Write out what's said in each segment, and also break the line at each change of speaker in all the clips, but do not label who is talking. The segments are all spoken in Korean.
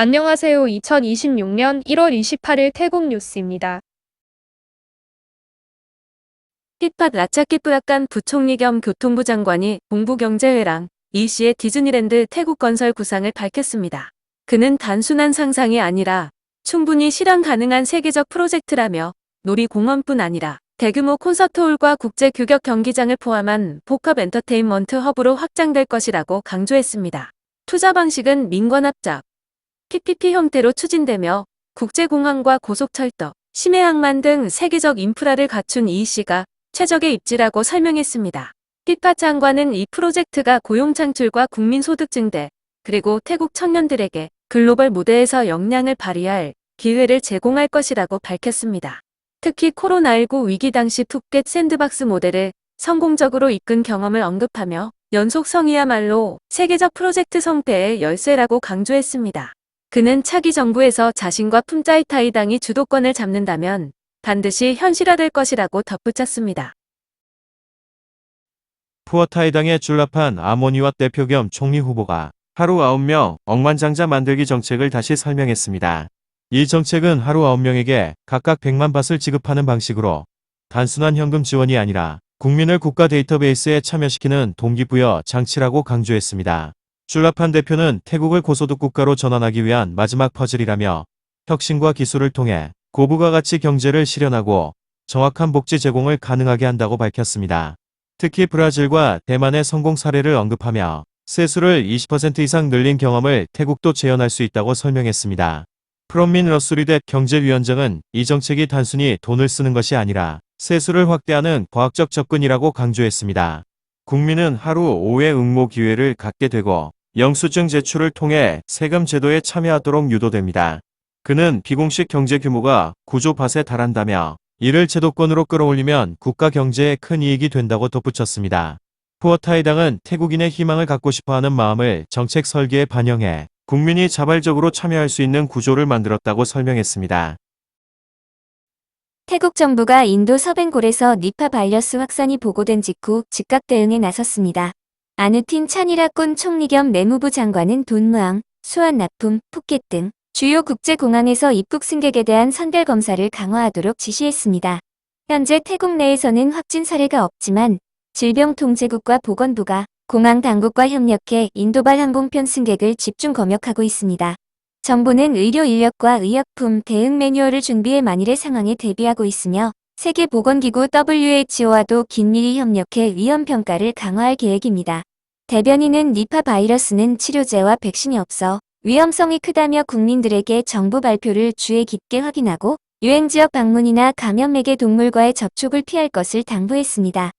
안녕하세요. 2026년 1월 28일 태국 뉴스입니다.
힙합 라차키프라칸 부총리 겸 교통부 장관이 공부경제회랑 이 씨의 디즈니랜드 태국 건설 구상을 밝혔습니다. 그는 단순한 상상이 아니라 충분히 실현 가능한 세계적 프로젝트라며 놀이공원뿐 아니라 대규모 콘서트홀과 국제 규격 경기장을 포함한 복합 엔터테인먼트 허브로 확장될 것이라고 강조했습니다. 투자 방식은 민관 합작, PPP 형태로 추진되며 국제공항과 고속철도, 심해항만 등 세계적 인프라를 갖춘 이 씨가 최적의 입지라고 설명했습니다. 피파 장관은 이 프로젝트가 고용 창출과 국민 소득 증대, 그리고 태국 청년들에게 글로벌 무대에서 역량을 발휘할 기회를 제공할 것이라고 밝혔습니다. 특히 코로나19 위기 당시 푸켓 샌드박스 모델을 성공적으로 이끈 경험을 언급하며 연속성이야말로 세계적 프로젝트 성패의 열쇠라고 강조했습니다. 그는 차기 정부에서 자신과 품짜이타이당이 주도권을 잡는다면 반드시 현실화될 것이라고 덧붙였습니다.
푸어타이당의 줄라판 아모니와 대표 겸 총리 후보가 하루 9명 억만장자 만들기 정책을 다시 설명했습니다. 이 정책은 하루 9명에게 각각 100만 밭을 지급하는 방식으로 단순한 현금 지원이 아니라 국민을 국가 데이터베이스에 참여시키는 동기부여 장치라고 강조했습니다. 줄라판 대표는 태국을 고소득 국가로 전환하기 위한 마지막 퍼즐이라며 혁신과 기술을 통해 고부가 가치 경제를 실현하고 정확한 복지 제공을 가능하게 한다고 밝혔습니다. 특히 브라질과 대만의 성공 사례를 언급하며 세수를 20% 이상 늘린 경험을 태국도 재현할 수 있다고 설명했습니다. 프롬민 러스리댓 경제위원장은 이 정책이 단순히 돈을 쓰는 것이 아니라 세수를 확대하는 과학적 접근이라고 강조했습니다. 국민은 하루 5회 응모 기회를 갖게 되고 영수증 제출을 통해 세금 제도에 참여하도록 유도됩니다. 그는 비공식 경제 규모가 9조 밭에 달한다며 이를 제도권으로 끌어올리면 국가 경제에 큰 이익이 된다고 덧붙였습니다. 푸어타이당은 태국인의 희망을 갖고 싶어하는 마음을 정책 설계에 반영해 국민이 자발적으로 참여할 수 있는 구조를 만들었다고 설명했습니다.
태국 정부가 인도 서뱅골에서 니파 바이러스 확산이 보고된 직후 즉각 대응에 나섰습니다. 아누틴 차니라꾼 총리 겸 내무부 장관은 돈무항, 수완 납품, 푸켓 등 주요 국제공항에서 입국 승객에 대한 선별 검사를 강화하도록 지시했습니다. 현재 태국 내에서는 확진 사례가 없지만 질병통제국과 보건부가 공항 당국과 협력해 인도발 항공편 승객을 집중 검역하고 있습니다. 정부는 의료 인력과 의약품 대응 매뉴얼을 준비해 만일의 상황에 대비하고 있으며 세계보건기구 WHO와도 긴밀히 협력해 위험 평가를 강화할 계획입니다. 대변인은 니파 바이러스는 치료제와 백신이 없어 위험성이 크다며 국민들에게 정부 발표를 주의 깊게 확인하고 유행 지역 방문이나 감염맥의 동물과의 접촉을 피할 것을 당부했습니다.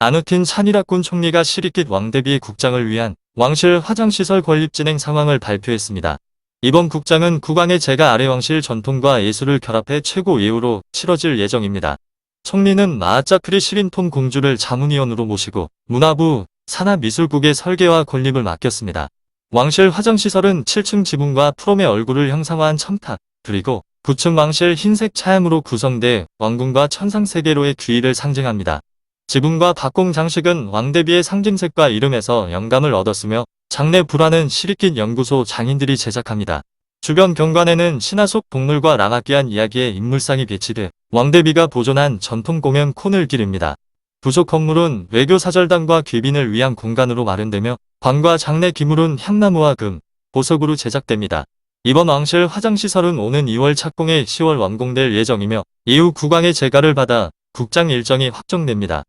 아누틴 찬이라꾼 총리가 시리킷 왕대비 국장을 위한 왕실 화장시설 건립 진행 상황을 발표했습니다. 이번 국장은 국왕의 제가 아래 왕실 전통과 예술을 결합해 최고 예우로 치러질 예정입니다. 총리는 마하짜크리 시린톤 공주를 자문위원으로 모시고 문화부, 산하미술국의 설계와 건립을 맡겼습니다. 왕실 화장시설은 7층 지붕과 프롬의 얼굴을 형상화한 첨탑, 그리고 9층 왕실 흰색 차양으로 구성돼 왕궁과 천상세계로의 귀의를 상징합니다. 지붕과 박공 장식은 왕대비의 상징색과 이름에서 영감을 얻었으며 장내 불화는 시리킷 연구소 장인들이 제작합니다. 주변 경관에는 신화 속 동물과 랑악기한 이야기의 인물상이 배치돼 왕대비가 보존한 전통 공연 콘을 기릅니다. 부속 건물은 외교 사절단과 귀빈을 위한 공간으로 마련되며 관과 장내 기물은 향나무와 금, 보석으로 제작됩니다. 이번 왕실 화장시설은 오는 2월 착공해 10월 완공될 예정이며 이후 국왕의 재가를 받아 국장 일정이 확정됩니다.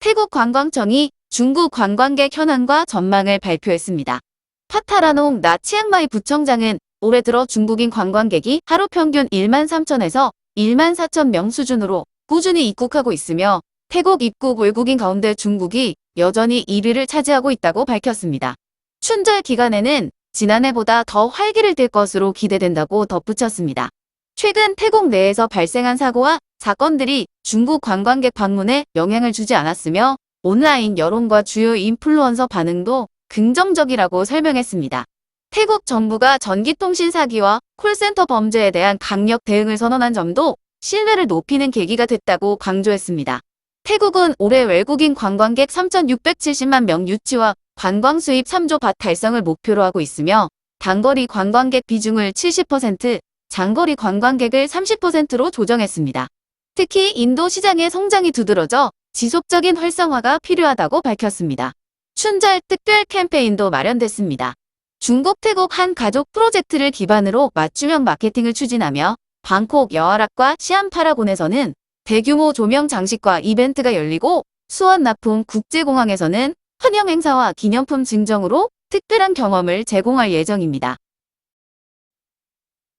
태국 관광청이 중국 관광객 현황과 전망을 발표했습니다. 파타라농 나 치앙마이 부청장은 올해 들어 중국인 관광객이 하루 평균 1만 3천에서 1만 4천 명 수준으로 꾸준히 입국하고 있으며 태국 입국 외국인 가운데 중국이 여전히 1위를 차지하고 있다고 밝혔습니다. 춘절 기간에는 지난해보다 더 활기를 띨 것으로 기대된다고 덧붙였습니다. 최근 태국 내에서 발생한 사고와 사건들이 중국 관광객 방문에 영향을 주지 않았으며 온라인 여론과 주요 인플루언서 반응도 긍정적이라고 설명했습니다. 태국 정부가 전기통신 사기와 콜센터 범죄에 대한 강력 대응을 선언한 점도 신뢰를 높이는 계기가 됐다고 강조했습니다. 태국은 올해 외국인 관광객 3,670만 명 유치와 관광 수입 3조 밭 달성을 목표로 하고 있으며 단거리 관광객 비중을 70%, 장거리 관광객을 30%로 조정했습니다. 특히 인도 시장의 성장이 두드러져 지속적인 활성화가 필요하다고 밝혔습니다. 춘절 특별 캠페인도 마련됐습니다. 중국 태국 한 가족 프로젝트를 기반으로 맞춤형 마케팅을 추진하며 방콕 여아락과 시안 파라곤에서는 대규모 조명 장식과 이벤트가 열리고 수원 납품 국제공항에서는 환영 행사와 기념품 증정으로 특별한 경험을 제공할 예정입니다.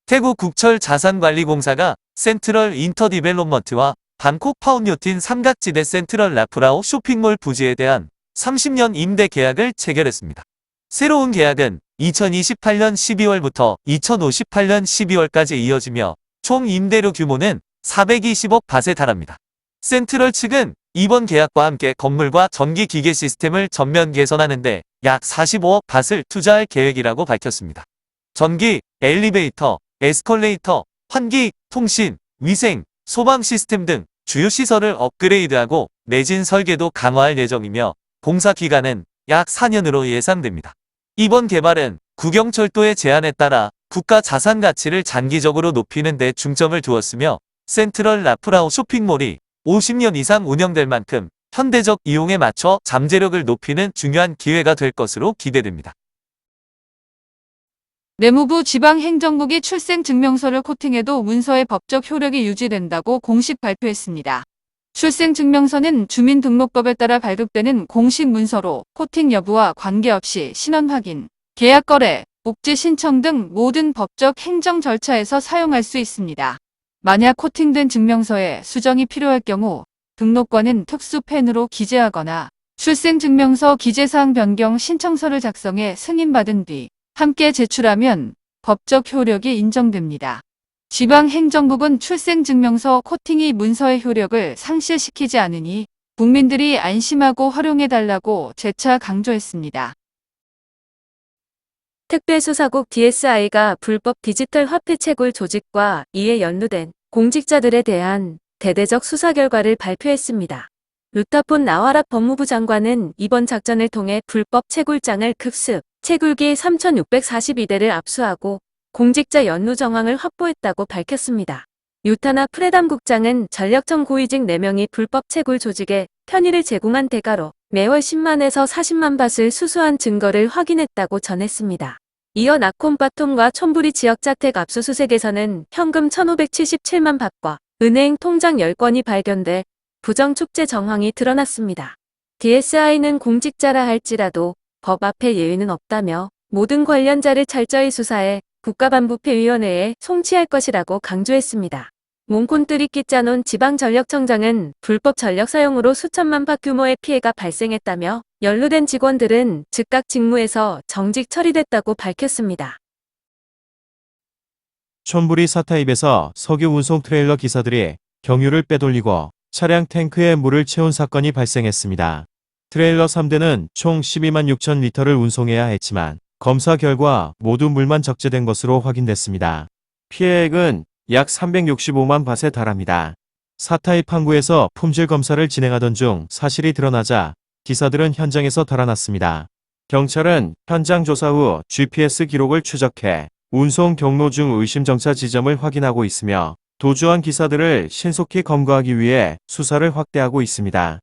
태국 국철 자산관리공사가 센트럴 인터디벨롭먼트와 방콕 파운요틴 삼각지대 센트럴 라프라오 쇼핑몰 부지에 대한 30년 임대 계약을 체결했습니다. 새로운 계약은 2028년 12월부터 2058년 12월까지 이어지며 총 임대료 규모는 420억 밭에 달합니다. 센트럴 측은 이번 계약과 함께 건물과 전기 기계 시스템을 전면 개선하는데 약 45억 밭을 투자할 계획이라고 밝혔습니다. 전기, 엘리베이터, 에스컬레이터, 환기, 통신, 위생, 소방 시스템 등 주요 시설을 업그레이드하고 내진 설계도 강화할 예정이며 공사 기간은 약 4년으로 예상됩니다. 이번 개발은 국영철도의 제안에 따라 국가 자산 가치를 장기적으로 높이는 데 중점을 두었으며 센트럴 라프라우 쇼핑몰이 50년 이상 운영될 만큼 현대적 이용에 맞춰 잠재력을 높이는 중요한 기회가 될 것으로 기대됩니다.
내무부 지방행정국이 출생증명서를 코팅해도 문서의 법적 효력이 유지된다고 공식 발표했습니다. 출생증명서는 주민등록법에 따라 발급되는 공식 문서로 코팅 여부와 관계없이 신원 확인, 계약 거래, 복지 신청 등 모든 법적 행정 절차에서 사용할 수 있습니다. 만약 코팅된 증명서에 수정이 필요할 경우 등록관은 특수 펜으로 기재하거나 출생증명서 기재사항 변경 신청서를 작성해 승인받은 뒤 함께 제출하면 법적 효력이 인정됩니다. 지방행정국은 출생증명서 코팅이 문서의 효력을 상실시키지 않으니 국민들이 안심하고 활용해달라고 재차 강조했습니다.
특별수사국 DSI가 불법 디지털 화폐 채굴 조직과 이에 연루된 공직자들에 대한 대대적 수사 결과를 발표했습니다. 루타폰 나와라 법무부 장관은 이번 작전을 통해 불법 채굴장을 급습, 채굴기 3,642대를 압수하고 공직자 연루 정황을 확보했다고 밝혔습니다. 유타나 프레담 국장은 전력청 고위직 4명이 불법 채굴 조직에 편의를 제공한 대가로 매월 10만에서 40만 밭을 수수한 증거를 확인했다고 전했습니다. 이어 나콤바톰과 촌부리 지역자택 압수수색에서는 현금 1,577만 밭과 은행 통장 10건이 발견돼 부정축제 정황이 드러났습니다. DSI는 공직자라 할지라도 법 앞에 예외는 없다며 모든 관련자를 철저히 수사해 국가반부패위원회에 송치할 것이라고 강조했습니다. 몽콘뜨리끼 짜논 지방전력청장은 불법 전력 사용으로 수천만 파 규모의 피해가 발생했다며 연루된 직원들은 즉각 직무에서 정직 처리됐다고 밝혔습니다.
촌부리 사타입에서 석유 운송 트레일러 기사들이 경유를 빼돌리고 차량 탱크에 물을 채운 사건이 발생했습니다. 트레일러 3대는 총 12만 6천 리터를 운송해야 했지만 검사 결과 모두 물만 적재된 것으로 확인됐습니다. 피해액은 약 365만 밭에 달합니다. 사타입 항구에서 품질 검사를 진행하던 중 사실이 드러나자 기사들은 현장에서 달아났습니다. 경찰은 현장 조사 후 GPS 기록을 추적해 운송 경로 중 의심 정차 지점을 확인하고 있으며 도주한 기사들을 신속히 검거하기 위해 수사를 확대하고 있습니다.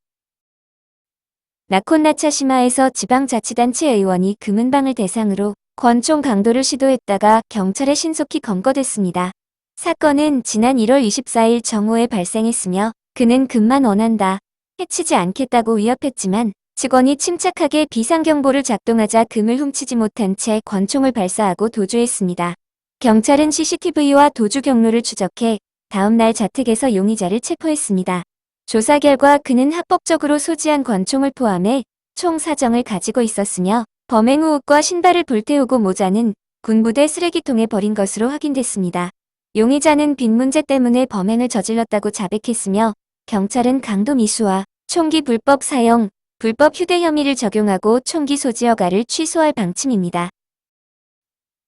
나콘나차시마에서 지방자치단체 의원이 금은방을 대상으로 권총 강도를 시도했다가 경찰에 신속히 검거됐습니다. 사건은 지난 1월 24일 정오에 발생했으며 그는 금만 원한다. 해치지 않겠다고 위협했지만 직원이 침착하게 비상경보를 작동하자 금을 훔치지 못한 채 권총을 발사하고 도주했습니다. 경찰은 CCTV와 도주 경로를 추적해 다음날 자택에서 용의자를 체포했습니다. 조사 결과 그는 합법적으로 소지한 권총을 포함해 총 사정을 가지고 있었으며 범행 후 옷과 신발을 불태우고 모자는 군부대 쓰레기통에 버린 것으로 확인됐습니다. 용의자는 빈 문제 때문에 범행을 저질렀다고 자백했으며 경찰은 강도 미수와 총기 불법 사용, 불법 휴대 혐의를 적용하고 총기 소지 허가를 취소할 방침입니다.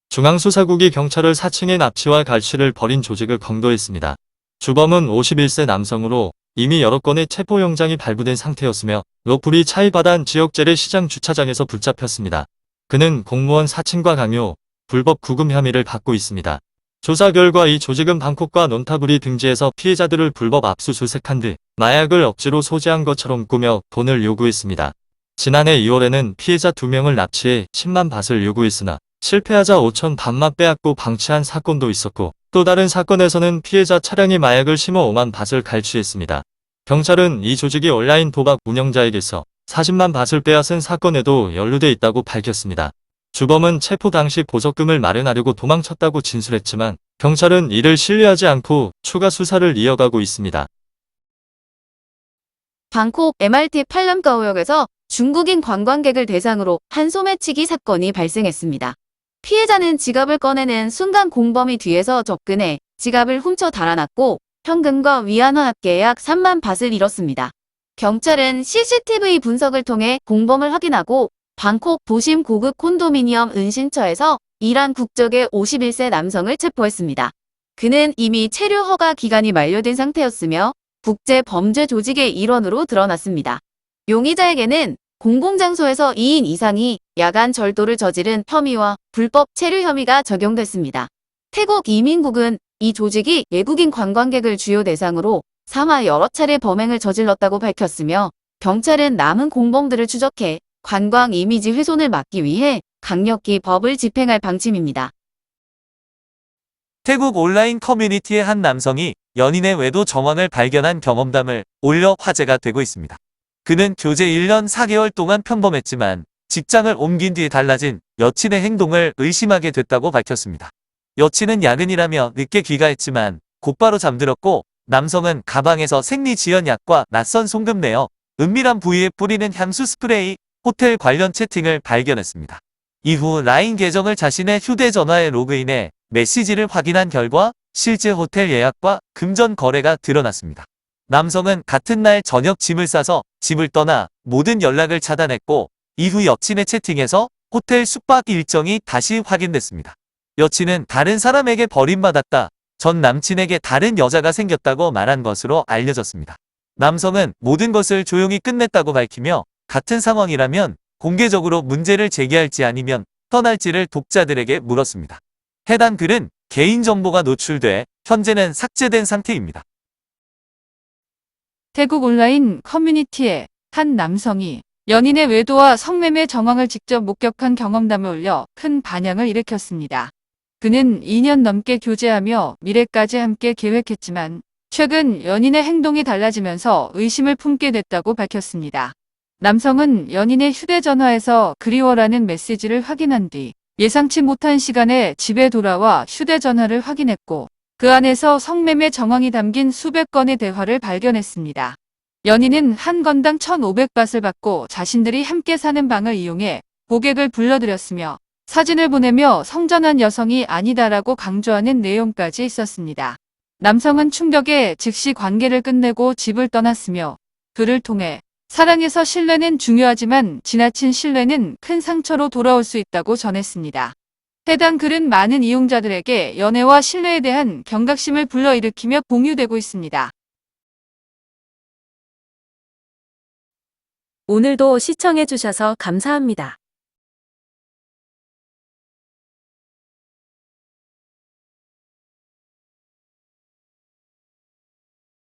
중앙수사국이 경찰을 4층에 납치와 갈취를 벌인 조직을 검거했습니다. 주범은 51세 남성으로 이미 여러 건의 체포 영장이 발부된 상태였으며 로플이 차이바단 지역 재래시장 주차장에서 붙잡혔습니다. 그는 공무원 사칭과 강요, 불법 구금 혐의를 받고 있습니다. 조사 결과 이 조직은 방콕과 논타부리 등지에서 피해자들을 불법 압수수색한 뒤 마약을 억지로 소지한 것처럼 꾸며 돈을 요구했습니다. 지난해 2월에는 피해자 2명을 납치해 10만 밭을 요구했으나 실패하자 5천 밭만 빼앗고 방치한 사건도 있었고 또 다른 사건에서는 피해자 차량에 마약을 심어 5만 밭을 갈취했습니다. 경찰은 이 조직이 온라인 도박 운영자에게서 40만 밭을 빼앗은 사건에도 연루돼 있다고 밝혔습니다. 주범은 체포 당시 보석금을 마련하려고 도망쳤다고 진술했지만 경찰은 이를 신뢰하지 않고 추가 수사를 이어가고 있습니다.
방콕 MRT 팔람가오역에서 중국인 관광객을 대상으로 한 소매치기 사건이 발생했습니다. 피해자는 지갑을 꺼내는 순간 공범이 뒤에서 접근해 지갑을 훔쳐 달아났고 현금과 위안화 합계 약 3만 밭을 잃었습니다. 경찰은 CCTV 분석을 통해 공범을 확인하고 방콕 도심 고급 콘도미니엄 은신처에서 이란 국적의 51세 남성을 체포했습니다. 그는 이미 체류 허가 기간이 만료된 상태였으며 국제 범죄 조직의 일원으로 드러났습니다. 용의자에게는 공공장소에서 2인 이상이 야간 절도를 저지른 혐의와 불법 체류 혐의가 적용됐습니다. 태국 이민국은 이 조직이 외국인 관광객을 주요 대상으로 삼아 여러 차례 범행을 저질렀다고 밝혔으며 경찰은 남은 공범들을 추적해 관광 이미지 훼손을 막기 위해 강력히 법을 집행할 방침입니다.
태국 온라인 커뮤니티의 한 남성이 연인의 외도 정황을 발견한 경험담을 올려 화제가 되고 있습니다. 그는 교제 1년 4개월 동안 평범했지만 직장을 옮긴 뒤에 달라진 여친의 행동을 의심하게 됐다고 밝혔습니다. 여친은 야근이라며 늦게 귀가했지만 곧바로 잠들었고 남성은 가방에서 생리지연 약과 낯선 송금 내어 은밀한 부위에 뿌리는 향수 스프레이, 호텔 관련 채팅을 발견했습니다. 이후 라인 계정을 자신의 휴대전화에 로그인해 메시지를 확인한 결과 실제 호텔 예약과 금전 거래가 드러났습니다. 남성은 같은 날 저녁 짐을 싸서 집을 떠나 모든 연락을 차단했고 이후 여친의 채팅에서 호텔 숙박 일정이 다시 확인됐습니다. 여친은 다른 사람에게 버림받았다. 전 남친에게 다른 여자가 생겼다고 말한 것으로 알려졌습니다. 남성은 모든 것을 조용히 끝냈다고 밝히며 같은 상황이라면 공개적으로 문제를 제기할지 아니면 떠날지를 독자들에게 물었습니다. 해당 글은 개인정보가 노출돼 현재는 삭제된 상태입니다.
태국 온라인 커뮤니티에 한 남성이 연인의 외도와 성매매 정황을 직접 목격한 경험담을 올려 큰 반향을 일으켰습니다. 그는 2년 넘게 교제하며 미래까지 함께 계획했지만 최근 연인의 행동이 달라지면서 의심을 품게 됐다고 밝혔습니다. 남성은 연인의 휴대전화에서 그리워라는 메시지를 확인한 뒤 예상치 못한 시간에 집에 돌아와 휴대전화를 확인했고 그 안에서 성매매 정황이 담긴 수백 건의 대화를 발견했습니다. 연인은 한 건당 1,500바트를 받고 자신들이 함께 사는 방을 이용해 고객을 불러들였으며 사진을 보내며 성전한 여성이 아니다라고 강조하는 내용까지 있었습니다. 남성은 충격에 즉시 관계를 끝내고 집을 떠났으며 그를 통해 사랑에서 신뢰는 중요하지만 지나친 신뢰는 큰 상처로 돌아올 수 있다고 전했습니다. 해당 글은 많은 이용자들에게 연애와 신뢰에 대한 경각심을 불러일으키며 공유되고 있습니다.
오늘도 시청해주셔서 감사합니다.